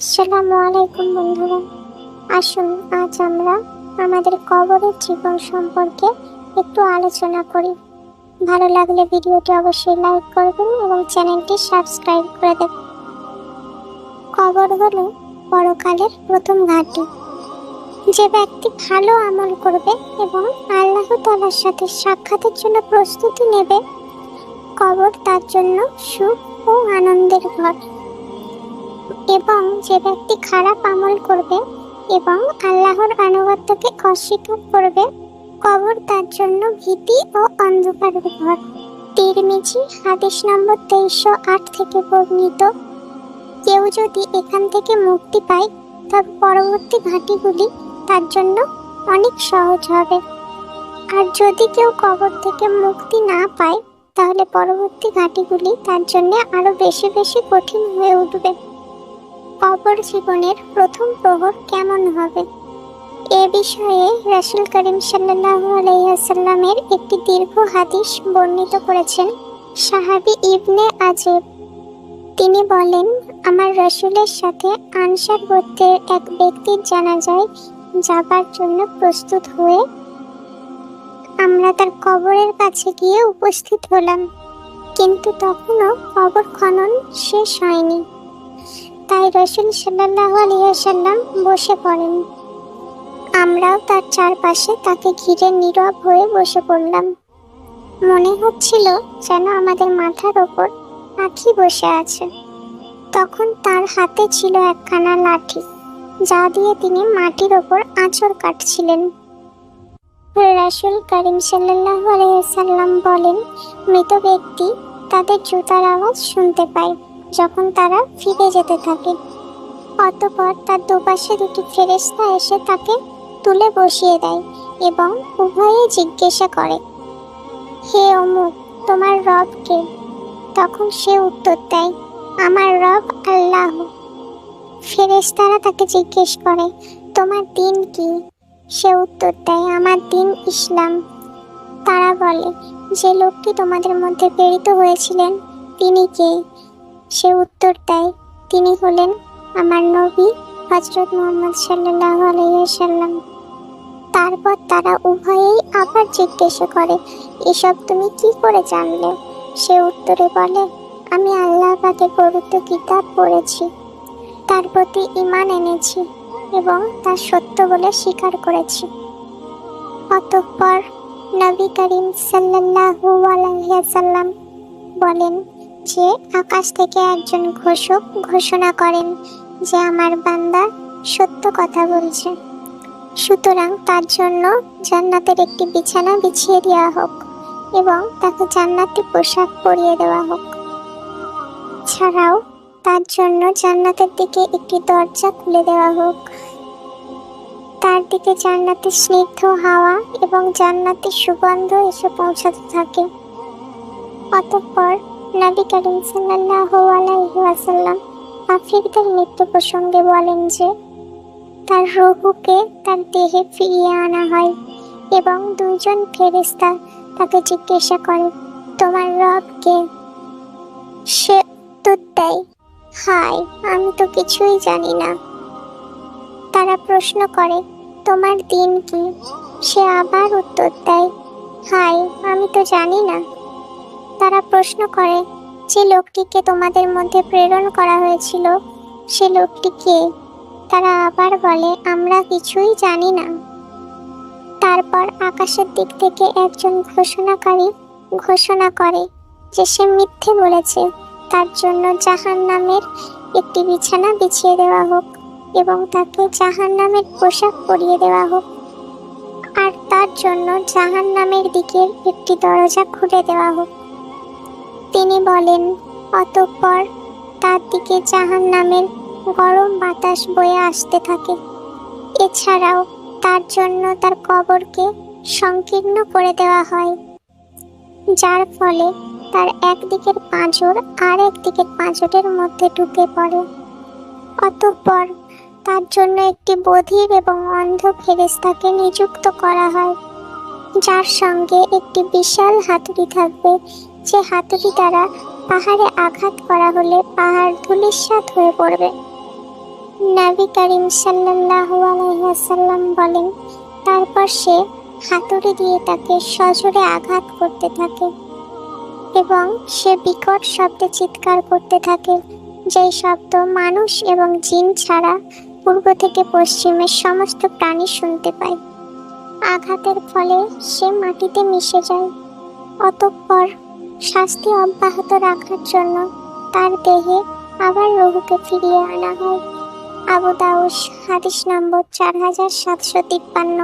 আসসালামু আলাইকুম বন্ধুরা। আসুন, আজ আমরা আমাদের কবরের জীবন সম্পর্কে একটু আলোচনা করি। ভালো লাগলে ভিডিওটি অবশ্যই লাইক করবেন এবং চ্যানেলটি সাবস্ক্রাইব করে দেবেন। কবর হলো পরকালের প্রথম ঘাটি। যে ব্যক্তি ভালো আমল করবে এবং আল্লাহ তাআলার সাথে সাক্ষাতের জন্য প্রস্তুতি নেবে, কবর তার জন্য সুখ ও আনন্দের ঘর। এবং যে ব্যক্তি খারাপ আমল করবে এবং আল্লাহর আনুগত্যকে অস্বীকার করবে, কবর তার জন্য ভীতি ও অন্ধকার ঘর। তিরমিজি, হাদিস নম্বর তেইশশো আট থেকে বর্ণিত, কেউ যদি এখান থেকে মুক্তি পায়, তবে পরবর্তী ঘাঁটিগুলি তার জন্য অনেক সহজ হবে। আর যদি কেউ কবর থেকে মুক্তি না পায়, তাহলে পরবর্তী ঘাঁটিগুলি তার জন্য আরও বেশি বেশি কঠিন হয়ে উঠবে। কবর জীবনের প্রথম প্রহর কেমন হবে? এ বিষয়ে রাসূল করিম সাল্লাল্লাহু আলাইহি ওয়াসাল্লামের একটি দীর্ঘ হাদিস বর্ণিত করেছেন সাহাবী ইবনে আজেব তিনি বলেন, আমার রাসূলের সাথে আনসার গোত্রের এক ব্যক্তির জানাজায় যাবার জন্য প্রস্তুত হয়ে আমরা তার কবরের কাছে গিয়ে উপস্থিত হলাম। কিন্তু তখনও কবর খনন শেষ হয়নি। তাই রসুল সাল্লাহ আলিয়াল্লাম বসে পড়েন। আমরাও তার চারপাশে তাকে ঘিরে নীরব হয়ে বসে পড়লাম। মনে হচ্ছিল যেন আমাদের মাথার ওপর পাখি বসে আছে। তখন তার হাতে ছিল একখানা লাঠি, যা দিয়ে তিনি মাটির ওপর আঁচড় কাটছিলেন। রাসুল করিম সাল্লাহ আলাইসাল্লাম বলেন, মৃত ব্যক্তি তাদের জুতার আওয়াজ শুনতে পায়। যখন তারা ফিরে যেতে থাকে, অতপর তার দুপাশে দুটি ফেরেস্তা এসে তাকে তুলে বসিয়ে দেয় এবং উভয়ে জিজ্ঞাসা করে, হে অমুক, তোমার রব কে? তখন সে উত্তর দেয়, আমার রব আল্লাহ। ফেরেস্তারা তাকে জিজ্ঞেস করে, তোমার দিন কি? সে উত্তর দেয়, আমার দিন ইসলাম। তারা বলে, যে লোকটি তোমাদের মধ্যে প্রেরিত হয়েছিলেন, তিনি কে? সে উত্তর দেয়, তিনি হলেন আমার নবী হজরত মোহাম্মদ সাল্লাহ আলাইসাল্লাম তারপর তারা উভয়েই আবার জিজ্ঞাসা করে, এসব তুমি কি করে জানলে? সে উত্তরে বলে, আমি আল্লাহ পাকের পবিত্র কিতাব পড়েছি। তার প্রতি ইমান এনেছি এবং তা সত্য বলে স্বীকার করেছি। অতঃপর নবী করিম সাল্লাল্লাহু আলাইহি সাল্লাম বলেন যে আকাশ থেকে একজন ঘোষক ঘোষণা করেন যে আমার বান্দা সত্য কথা বলছে। সুতরাং তার জন্য জান্নাতের একটি বিছানা বিছিয়ে দেওয়া হোক এবং তাকে জান্নাতি পোশাক পরিয়ে দেওয়া হোক। ছাড়াও তার জন্য জান্নাতের দিকে একটি দরজা খুলে দেওয়া হোক। তার দিকে জান্নাতের স্নিগ্ধ হাওয়া এবং জান্নাতের সুগন্ধ এসে পৌঁছাতে থাকে। অতঃপর নবী করিম সাল্লাল্লাহু আলাইহি ওয়াসাল্লাম মৃত্যু প্রসঙ্গে বলেন যে, তার রুহুকে তার দেহে ফিরিয়ে আনা হয় এবং দুজন ফেরেশতা তাকে জিজ্ঞাসা করে, তোমার রবকে সে উত্তর দেয়? হাই আমি তো কিছুই জানি না। তারা প্রশ্ন করে, তোমার দিন কি? সে আবার উত্তর দেয়। হাই আমি তো জানি না। তারা প্রশ্ন করে, যে লোকটিকে তোমাদের মধ্যে প্রেরণ করা হয়েছিল, সে লোকটি কে? তারা আবার বলে, আমরা কিছুই জানি না। তারপর আকাশের দিক থেকে একজন ঘোষণাকারী ঘোষণা করে যে সে মিথ্যে বলেছে। তার জন্য জাহান নামের একটি বিছানা বিছিয়ে দেওয়া হোক এবং তাকে জাহান নামের পোশাক পরিয়ে দেওয়া হোক। আর তার জন্য জাহান নামের দিকের একটি দরজা খুলে দেওয়া হোক। তিনি বলেন, অতঃপর তার দিকে জাহান নামের গরম বাতাস বয়ে আসতে থাকে। এছাড়াও তার জন্য তার কবরকে সংকীর্ণ করে দেওয়া হয়। যার ফলে তার একদিকের পাঁজর আর একদিকের পাঁজরের মধ্যে ঢুকে পড়ে। অতঃপর তার জন্য একটি বধির এবং অন্ধ ফেরেস্তাকে নিযুক্ত করা হয়, যার সঙ্গে একটি বিশাল হাতুড়ি থাকবে যে হাতুড়ি দ্বারা পাহাড়ে আঘাত করা হলে পাহাড় ধূলিসাৎ হয়ে পড়বে। নবী করিম সাল্লাল্লাহু আলাইহি ওয়াসাল্লাম বলেন, তারপর সে হাতুড়ি দিয়ে তাকে সজোরে আঘাত করতে থাকে এবং সে বিকট শব্দে চিৎকার করতে থাকে, যেই শব্দ মানুষ এবং জিন ছাড়া পূর্ব থেকে পশ্চিমের সমস্ত প্রাণী শুনতে পায়। আঘাতের ফলে সে মাটিতে মিশে যায়। অতঃপর শাস্তি অব্যাহত রাখার জন্য তার দেহে আবার রহুকে ফিরিয়ে আনা হয়। আবু দাউস হাদিস নম্বর চার হাজার সাতশো তিপ্পান্ন।